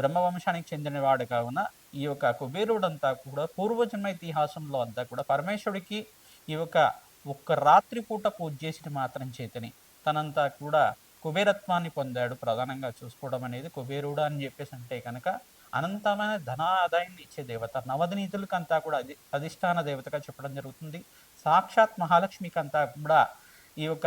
బ్రహ్మవంశానికి చెందినవాడు కావున ఈ యొక్క కుబేరుడంతా కూడా పూర్వజన్మ ఇతిహాసంలో అంతా కూడా పరమేశ్వరుడికి ఈ యొక్క ఒక్క రాత్రి పూట పూజ చేసి మాత్రం చేతని. తనంతా కూడా కుబేరత్వాన్ని పొందాడు. ప్రధానంగా చూసుకోవడం అనేది కుబేరుడు అని చెప్పేసి అంటే కనుక అనంతమైన ధన ఆదాయాన్ని ఇచ్చే దేవత నవదినీతులకంతా కూడా అది అధిష్టాన దేవతగా చెప్పడం జరుగుతుంది. సాక్షాత్ మహాలక్ష్మికి అంతా కూడా ఈ యొక్క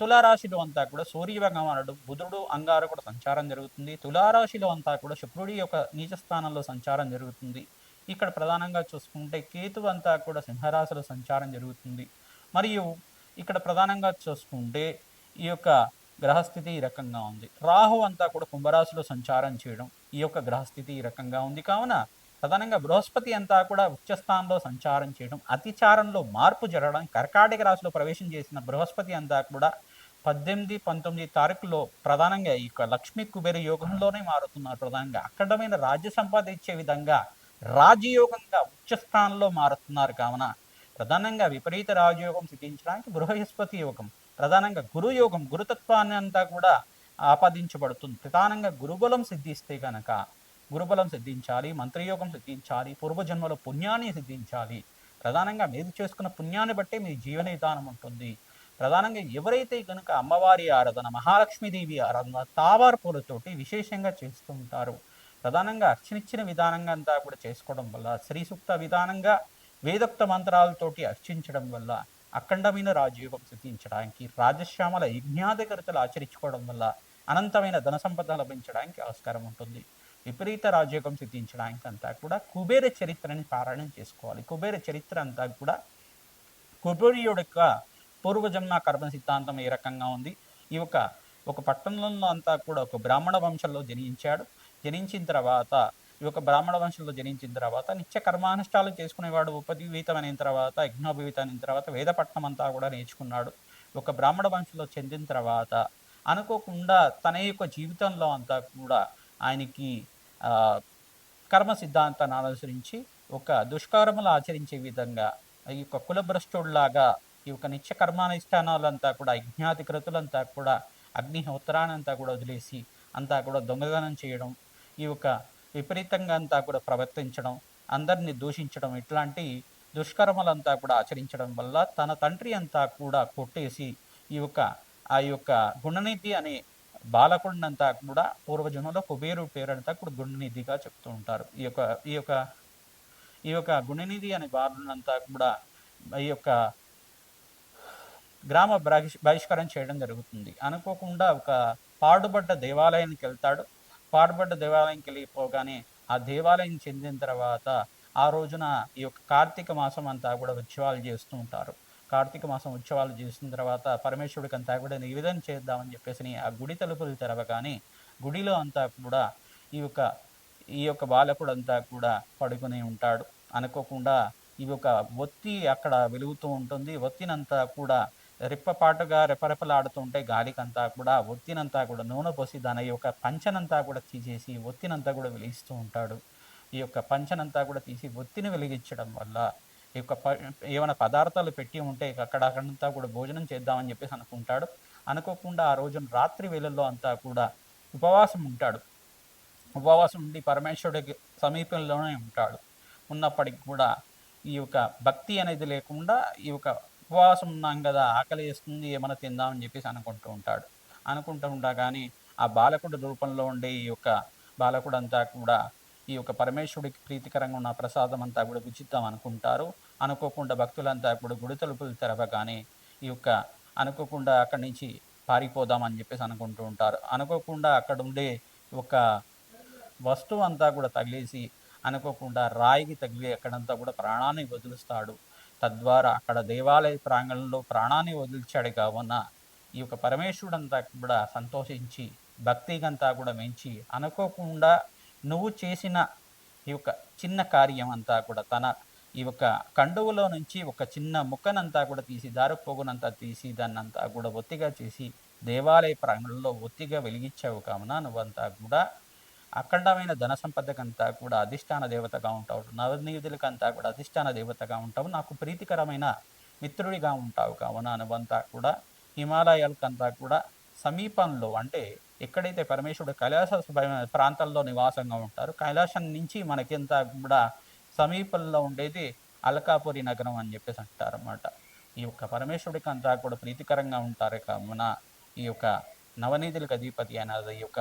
తులారాశిలో అంతా కూడా సూర్య బుధుడు అంగారు కూడా సంచారం జరుగుతుంది. తులారాశిలో అంతా కూడా శుక్రుడి యొక్క నీచస్థానంలో సంచారం జరుగుతుంది. ఇక్కడ ప్రధానంగా చూసుకుంటే కేతు అంతా కూడా సింహరాశిలో సంచారం జరుగుతుంది. మరియు ఇక్కడ ప్రధానంగా చూసుకుంటే ఈ యొక్క గ్రహస్థితి ఈ రకంగా ఉంది. రాహు అంతా కూడా కుంభరాశిలో సంచారం చేయడం ఈ యొక్క గ్రహస్థితి ఈ రకంగా ఉంది. కావున ప్రధానంగా బృహస్పతి అంతా కూడా ఉచ్చస్థానంలో సంచారం చేయడం అతిచారంలో మార్పు జరగడం కర్కాటక రాశిలో ప్రవేశం చేసిన బృహస్పతి అంతా కూడా పద్దెనిమిది పంతొమ్మిది తారీఖులో ప్రధానంగా ఈ యొక్క లక్ష్మీ కుబేర యోగంలోనే మారుతున్నారు ప్రధానంగా. అక్కడమైన రాజ్య సంపాద ఇచ్చే విధంగా రాజయోగంగా ఉచ్చస్థానంలో మారుతున్నారు కావున ప్రధానంగా విపరీత రాజయోగం సిద్ధించడానికి బృహస్పతి యోగం ప్రధానంగా గురుయోగం గురుతత్వాన్ని అంతా కూడా ఆపాదించబడుతుంది. ప్రధానంగా గురుబలం సిద్ధిస్తే కనుక గురుబలం సిద్ధించాలి మంత్రయోగం సిద్ధించాలి పూర్వజన్మల పుణ్యాన్ని సిద్ధించాలి. ప్రధానంగా మీరు చేసుకున్న పుణ్యాన్ని బట్టే మీ జీవన విధానం ఉంటుంది. ప్రధానంగా ఎవరైతే కనుక అమ్మవారి ఆరాధన మహాలక్ష్మీదేవి ఆరాధన తావారు పూలతోటి విశేషంగా చేస్తూ ఉంటారు ప్రధానంగా అర్చనిచ్చిన విధానంగా అంతా కూడా చేసుకోవడం వల్ల శ్రీ సూక్త విధానంగా వేదోక్త మంత్రాలతోటి అర్చించడం వల్ల అఖండమైన రాజయోగం సిద్ధించడానికి రాజశ్యామల యజ్ఞాధికరతలు ఆచరించుకోవడం వల్ల అనంతమైన ధన సంపద లభించడానికి ఆస్కారం ఉంటుంది. విపరీత రాజయోగం సిద్ధించడానికి అంతా కూడా కుబేర చరిత్రని పారాయణం చేసుకోవాలి. కుబేర చరిత్ర అంతా కూడా కుబేరుడు యొక్క పూర్వజన్మ కర్మ సిద్ధాంతం ఏ రకంగా ఉంది? ఈ యొక్క ఒక పట్టణంలో అంతా కూడా ఒక బ్రాహ్మణ వంశంలో జనించాడు. జనించిన తర్వాత ఈ యొక్క బ్రాహ్మణ వంశంలో జనించిన తర్వాత నిత్య కర్మానుష్ఠాలు చేసుకునేవాడు ఉపజీవితమైన తర్వాత యజ్ఞోపవీతమైన తర్వాత వేదపట్నం అంతా కూడా నేర్చుకున్నాడు. ఒక బ్రాహ్మణ వంశంలో చెందిన తర్వాత అనుకోకుండా తన యొక్క జీవితంలో అంతా కూడా ఆయనకి కర్మ సిద్ధాంతాన్ని అనుసరించి ఒక దుష్కర్మలు ఆచరించే విధంగా ఈ యొక్క కులభ్రష్టుడిలాగా ఈ యొక్క నిత్య కర్మానుష్ఠానాలంతా కూడా యజ్ఞాధికృతులంతా కూడా అగ్నిహోత్రానంతా కూడా వదిలేసి అంతా కూడా దొంగదనం చేయడం ఈ యొక్క విపరీతంగా అంతా కూడా ప్రవర్తించడం అందరినీ దూషించడం ఇట్లాంటి దుష్కర్మలంతా కూడా ఆచరించడం వల్ల తన తండ్రి అంతా కూడా కొట్టేసి ఈ యొక్క ఆ యొక్క గుణనిధి అనే బాలకుడినంతా కూడా పూర్వజన్మలో కుబేరు పేరంతా కూడా గుణనిధిగా చెప్తూ ఉంటారు. ఈ యొక్క ఈ యొక్క ఈ యొక్క గుణనిధి అనే బాలునంతా కూడా ఈ యొక్క గ్రామ బహిష్కరణ చేయడం జరుగుతుంది. అనుకోకుండా ఒక పాడుబడ్డ దేవాలయానికి వెళ్తాడు. పాడుబడ్డ దేవాలయంకి వెళ్ళిపోగానే ఆ దేవాలయం చెందిన తర్వాత ఆ రోజున ఈ యొక్క కార్తీక మాసం అంతా కూడా ఉత్సవాలు చేస్తూ ఉంటారు. కార్తీక మాసం ఉత్సవాలు చేసిన తర్వాత పరమేశ్వరుడికి అంతా కూడా నివేదన చేద్దామని చెప్పేసి ఆ గుడి తలుపులు తెరవగానే గుడిలో అంతా కూడా ఈ యొక్క ఈ యొక్క బాలకుడు అంతా కూడా పడుకుని ఉంటాడు. అనుకోకుండా ఈ యొక్క ఒత్తి అక్కడ వెలుగుతూ ఉంటుంది. ఒత్తినంతా కూడా రెప్పపాటుగా రెపరెపలాడుతూ ఉంటే గాలికంతా కూడా ఒత్తినంతా కూడా నూనె పోసి దాని యొక్క పంచనంతా కూడా తీసేసి ఒత్తినంతా కూడా వెలిగిస్తూ ఉంటాడు. ఈ యొక్క పంచనంతా కూడా తీసి ఒత్తిని వెలిగించడం వల్ల యొక్క ప ఏమైనా పదార్థాలు పెట్టి ఉంటే అక్కడ అక్కడంతా కూడా భోజనం చేద్దామని చెప్పేసి అనుకుంటాడు. అనుకోకుండా ఆ రోజున రాత్రి వేళల్లో అంతా కూడా ఉపవాసం ఉంటాడు. ఉపవాసం ఉండి పరమేశ్వరుడికి సమీపంలోనే ఉంటాడు. ఉన్నప్పటికి కూడా ఈ యొక్క భక్తి అనేది లేకుండా ఈ యొక్క ఉపవాసం ఉన్నాం కదా ఆకలి వేస్తుంది ఏమైనా తిందామని చెప్పేసి అనుకుంటూ ఉంటాడు. అనుకుంటూ ఉంటా కానీ ఆ బాలకుడు రూపంలో ఉండే ఈ యొక్క బాలకుడు అంతా కూడా ఈ యొక్క పరమేశ్వరుడికి ప్రీతికరంగా ఉన్న ప్రసాదం అంతా కూడా విచిత్తం అనుకుంటారు. అనుకోకుండా భక్తులంతా ఇప్పుడు గుడి తలుపులు తెరవగానే ఈ యొక్క అనుకోకుండా అక్కడి నుంచి పారిపోదామని చెప్పేసి అనుకుంటూ ఉంటారు. అనుకోకుండా అక్కడ ఉండే ఒక వస్తువు అంతా కూడా తగిలేసి అనుకోకుండా రాయికి తగిలి అక్కడంతా కూడా ప్రాణాన్ని వదులుస్తాడు. తద్వారా అక్కడ దేవాలయ ప్రాంగణంలో ప్రాణాన్ని వదిలిచాడు కావున ఈ యొక్క పరమేశ్వరుడంతా కూడా సంతోషించి భక్తిగంతా కూడా మించి అనుకోకుండా నువ్వు చేసిన ఈ యొక్క చిన్న కార్యం అంతా కూడా తన ఈ యొక్క కండువులో నుంచి ఒక చిన్న ముక్కనంతా కూడా తీసి దారుపోగునంతా తీసి దాన్నంతా కూడా ఒత్తిగా చేసి దేవాలయ ప్రాంగణంలో ఒత్తిగా వెలిగించావు కావున నువ్వంతా కూడా అఖండమైన ధన సంపదకంతా కూడా అధిష్టాన దేవతగా ఉంటావు. నవనీయుదులకంతా కూడా అధిష్టాన దేవతగా ఉంటావు. నాకు ప్రీతికరమైన మిత్రుడిగా ఉంటావు కావున నువ్వంతా కూడా హిమాలయాలకంతా కూడా సమీపంలో అంటే ఎక్కడైతే పరమేశ్వరుడు కైలాస ప్రాంతాల్లో నివాసంగా ఉంటారు కైలాసం నుంచి మనకింత కూడా సమీపంలో ఉండేది అలకాపురి నగరం అని చెప్పేసి అంటారు అన్నమాట ఈ యొక్క పరమేశ్వరుడికి అంతా కూడా ప్రీతికరంగా ఉంటారు. కావున ఈ యొక్క నవనీతులకు అధిపతి అనేది ఈ యొక్క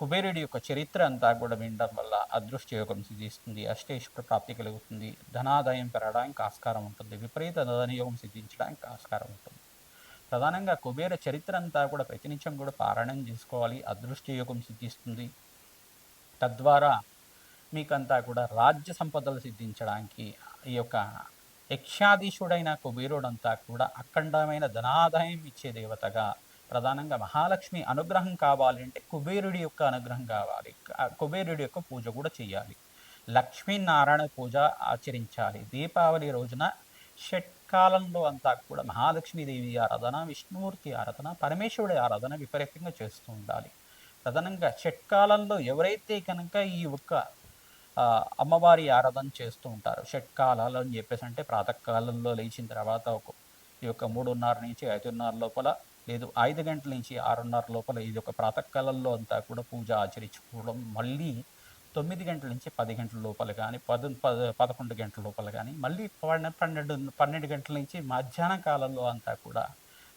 కుబేరుడి యొక్క చరిత్ర అంతా కూడా వినడం వల్ల అదృష్ట యోగం సిద్ధిస్తుంది. అష్టేశ్వర ప్రాప్తి కలుగుతుంది. ధనాదాయం పెరగడానికి ఆస్కారం ఉంటుంది. విపరీత ధనయోగం సిద్ధించడానికి ఆస్కారం ఉంటుంది. ప్రధానంగా కుబేర చరిత్ర అంతా కూడా ప్రతినిత్యం కూడా పారాయణం చేసుకోవాలి అదృష్ట యోగం సిద్ధిస్తుంది. తద్వారా మీకంతా కూడా రాజ్య సంపదలు సిద్ధించడానికి ఈ యొక్క యక్షాధీశుడైన కుబేరుడంతా కూడా అఖండమైన ధనాదాయం ఇచ్చే దేవతగా ప్రధానంగా మహాలక్ష్మి అనుగ్రహం కావాలి అంటే కుబేరుడి యొక్క అనుగ్రహం కావాలి. కుబేరుడి యొక్క పూజ కూడా చేయాలి. లక్ష్మీనారాయణ పూజ ఆచరించాలి. దీపావళి రోజున షట్ కాలంలో అంతా కూడా మహాలక్ష్మీదేవి ఆరాధన విష్ణుమూర్తి ఆరాధన పరమేశ్వరుడి ఆరాధన విపరీతంగా చేస్తూ ఉండాలి. ప్రధానంగా షట్కాలంలో ఎవరైతే కనుక ఈ ఒక్క అమ్మవారి ఆరాధన చేస్తూ ఉంటారు షట్కాలాలు అని చెప్పేసి అంటే ప్రాతకాలంలో లేచిన తర్వాత ఒక ఈ యొక్క మూడున్నర నుంచి ఐదున్నర లోపల లేదు ఐదు గంటల నుంచి ఆరున్నర లోపల ఇది ఒక ప్రాతకాలంలో అంతా కూడా పూజ ఆచరించుకోవడం మళ్ళీ తొమ్మిది గంటల నుంచి పది గంటల లోపల కానీ పద పద పదకొండు గంటల లోపల కానీ మళ్ళీ పన్నెండు పన్నెండు గంటల నుంచి మధ్యాహ్న కాలంలో అంతా కూడా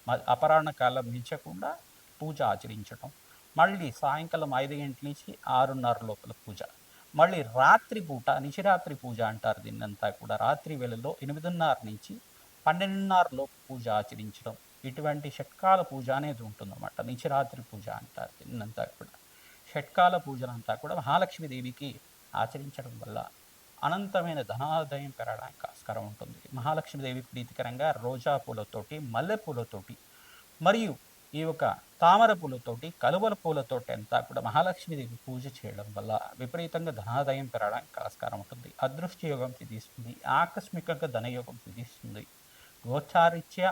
మ- అపరాహ్న కాలం మించకుండా పూజ ఆచరించడం మళ్ళీ సాయంకాలం ఐదు గంటల నుంచి ఆరున్నర లోపల పూజ మళ్ళీ రాత్రి పూట నిశిరాత్రి పూజ అంటారు దీన్నంతా కూడా. రాత్రి వేళలో ఎనిమిదిన్నర నుంచి పన్నెండున్నర లోపు పూజ ఆచరించడం ఇటువంటి షట్కాల పూజ అనేది ఉంటుందన్నమాట. నిశిరాత్రి పూజ అంటారు దీన్నంతా కూడా. షట్కాల పూజలంతా కూడా మహాలక్ష్మీదేవికి ఆచరించడం వల్ల అనంతమైన ధనాదాయం పెరగడానికి ఆస్కారం ఉంటుంది. మహాలక్ష్మీదేవి ప్రీతికరంగా రోజా పూలతోటి మల్లె పూలతోటి మరియు ఈ యొక్క తామర పూలతోటి కలువల పూలతోటి అంతా కూడా మహాలక్ష్మీదేవి పూజ చేయడం వల్ల విపరీతంగా ధనాదాయం పెరగడానికి ఆస్కారం ఉంటుంది. అదృష్ట యోగం సిద్ధిస్తుంది. ఆకస్మికంగా ధనయోగం సిద్ధిస్తుంది. గోచారిత్య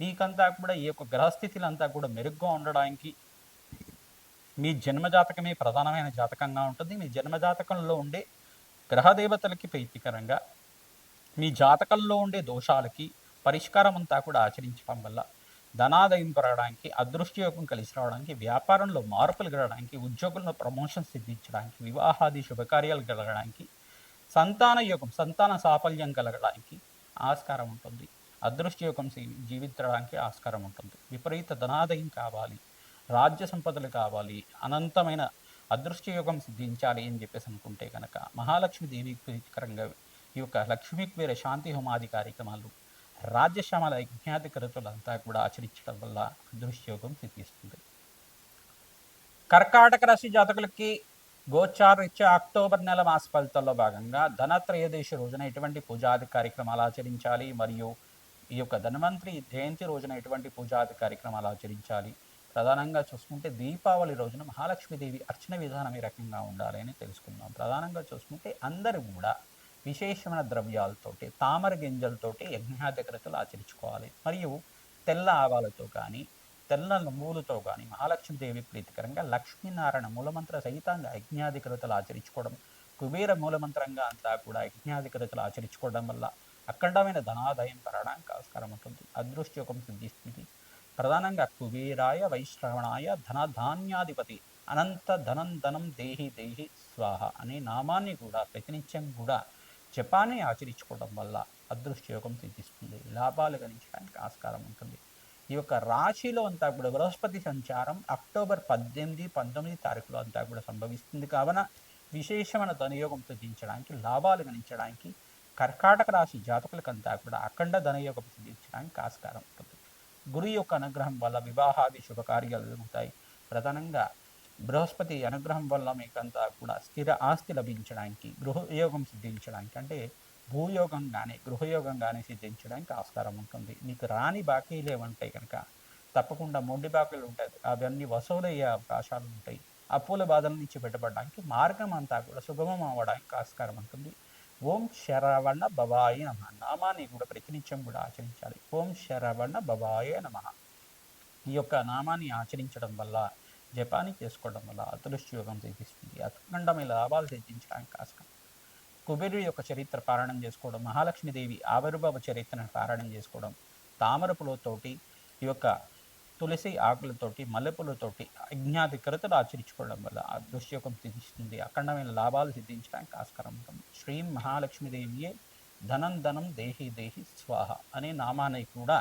నీకంతా కూడా ఈ యొక్క గ్రహస్థితులంతా కూడా మెరుగ్గా ఉండడానికి మీ జన్మజాతకమే ప్రధానమైన జాతకంగా ఉంటుంది. మీ జన్మజాతకంలో ఉండే గ్రహదేవతలకి ప్రీతికరంగా మీ జాతకంలో ఉండే దోషాలకి పరిష్కారం అంతా కూడా ఆచరించడం వల్ల ధనాదయం పెరగడానికి అదృష్టయోగం కలిసి రావడానికి వ్యాపారంలో మార్పులు కలగడానికి ఉద్యోగుల్లో ప్రమోషన్ సిద్ధించడానికి వివాహాది శుభకార్యాలు కలగడానికి సంతాన యోగం సంతాన సాఫల్యం కలగడానికి ఆస్కారం ఉంటుంది. అదృష్టయోగం జీవించడానికి ఆస్కారం ఉంటుంది. విపరీత ధనాదయం కావాలి. రాజ్య సంపదలు కావాలి అనంతమైన అదృష్టయోగం సిద్ధించాలి అని చెప్పేసి అనుకుంటే కనుక మహాలక్ష్మి దేవికి ప్రీతికరంగా ఈ యొక్క లక్ష్మీ కుబేర శాంతి హోమాది కార్యక్రమాలు రాజ్యశ్యామల యజ్ఞాతి కరుతులంతా కూడా ఆచరించడం వల్ల అదృష్టయోగం సిద్ధిస్తుంది. కర్కాటక రాశి జాతకులకి గోచారీత్యా అక్టోబర్ నెల మాస ఫలితాల్లో భాగంగా ధనత్రయోదశి రోజున ఎటువంటి పూజాది కార్యక్రమాలు ఆచరించాలి మరియు ఈ యొక్క ధన్వంతరి జయంతి రోజున ఎటువంటి పూజాది కార్యక్రమాలు ఆచరించాలి ప్రధానంగా చూసుకుంటే దీపావళి రోజున మహాలక్ష్మీదేవి అర్చన విధానం ఈ రకంగా ఉండాలి అని తెలుసుకుందాం. ప్రధానంగా చూసుకుంటే అందరూ కూడా విశేషమైన ద్రవ్యాలతోటి తామర గింజలతోటి యజ్ఞాధికృతులు ఆచరించుకోవాలి. మరియు తెల్ల ఆవాలతో కానీ తెల్ల నువ్వులతో కానీ మహాలక్ష్మీదేవి ప్రీతికరంగా లక్ష్మీనారాయణ మూలమంత్ర సహితంగా యజ్ఞాధికృతలు ఆచరించుకోవడం కుబేర మూలమంత్రంగా అంతా కూడా యజ్ఞాధికృతలు ఆచరించుకోవడం వల్ల అఖండమైన ధనాదాయం పెరగడానికి ఆస్కారం ఉంటుంది. అదృష్టయోగం సిద్ధిస్తుంది ప్రధానంగా కుబేరాయ వైశ్రవణాయ ధనధాన్యాధిపతి అనంత ధనం ధనం దేహి దేహి స్వాహ అనే నామాన్ని కూడా ప్రతినిత్యం కూడా జపాన్ని ఆచరించుకోవడం వల్ల అదృష్టయోగం సిద్ధిస్తుంది. లాభాలు గణించడానికి ఆస్కారం ఉంటుంది. ఈ యొక్క రాశిలో అంతా కూడా బృహస్పతి సంచారం అక్టోబర్ పద్దెనిమిది పంతొమ్మిది తారీఖులో అంతా కూడా సంభవిస్తుంది. కావున విశేషమైన ధనయోగం సిద్ధించడానికి లాభాలు గణించడానికి కర్కాటక రాశి జాతకులకంతా కూడా అఖండ ధనయోగం సిద్ధించడానికి ఆస్కారం ఉంటుంది. గురు యొక్క అనుగ్రహం వల్ల వివాహాది శుభకార్యాలు జరుగుతాయి. ప్రధానంగా బృహస్పతి అనుగ్రహం వల్ల మీకంతా కూడా స్థిర ఆస్తి లభించడానికి గృహయోగం సిద్ధించడానికి అంటే భూయోగం కానీ గృహయోగం కానీ సిద్ధించడానికి ఆస్కారం ఉంటుంది. మీకు రాని బాకీలు ఏమంటాయి కనుక తప్పకుండా మొండి బాకీలు ఉంటాయి. అవన్నీ వసూలయ్యే అవకాశాలు ఉంటాయి. అప్పుల బాధల నుంచి బయటపడడానికి మార్గం అంతా కూడా సుగమం అవ్వడానికి ఆస్కారం ఉంటుంది. ఓం శరవణ భవాయ నమ. నామాన్ని కూడా ప్రతినిత్యం కూడా ఆచరించాలి. ఓం శరవణ భవాయ నమ. ఈ యొక్క నామాన్ని ఆచరించడం వల్ల జపాన్ని చేసుకోవడం వల్ల అదృష్టయోగం సిద్ధిస్తుంది. అఖండమైన లాభాలు సిద్ధించడానికి ఆస్కారం కుబేరుడి యొక్క చరిత్ర పారాయణం చేసుకోవడం మహాలక్ష్మీదేవి ఆవిర్భావ చరిత్రను పారాయణం చేసుకోవడం తామరపులతోటి ఈ యొక్క తులసి ఆకులతోటి మల్లెపూలతోటి అజ్ఞాధికరతలు ఆచరించుకోవడం వల్ల అదృష్టయోగం సిద్ధిస్తుంది. అఖండమైన లాభాలు సిద్ధించడానికి ఆస్కారం ఉంటుంది. శ్రీ మహాలక్ష్మీదేవియే ధనం ధనం దేహి దేహి స్వాహ అనే నామాన్ని కూడా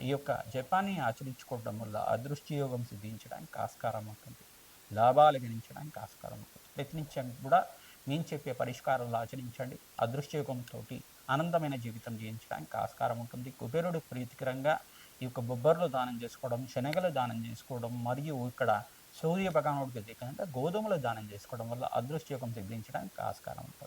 ఈ యొక్క జపాన్ని ఆచరించుకోవడం వల్ల అదృష్టయోగం సిద్ధించడానికి ఆస్కారం ఉంటుంది. లాభాలు గణించడానికి ఆస్కారం ఉంటుంది. ప్రతినిత్యం కూడా నేను చెప్పే పరిష్కారాలు ఆచరించండి. అదృష్టయోగంతో ఆనందమైన జీవితం జీవించడానికి ఆస్కారం ఉంటుంది. కుబేరుడు ప్రీతికరంగా ఈ యొక్క బొబ్బర్లు దానం చేసుకోవడం శనగలు దానం చేసుకోవడం మరియు ఇక్కడ సూర్య భగవానుడికి దిక్కంటే గోధుమలు దానం చేసుకోవడం వల్ల అదృష్టయోగం సిద్ధించడానికి ఆస్కారం ఉంటుంది.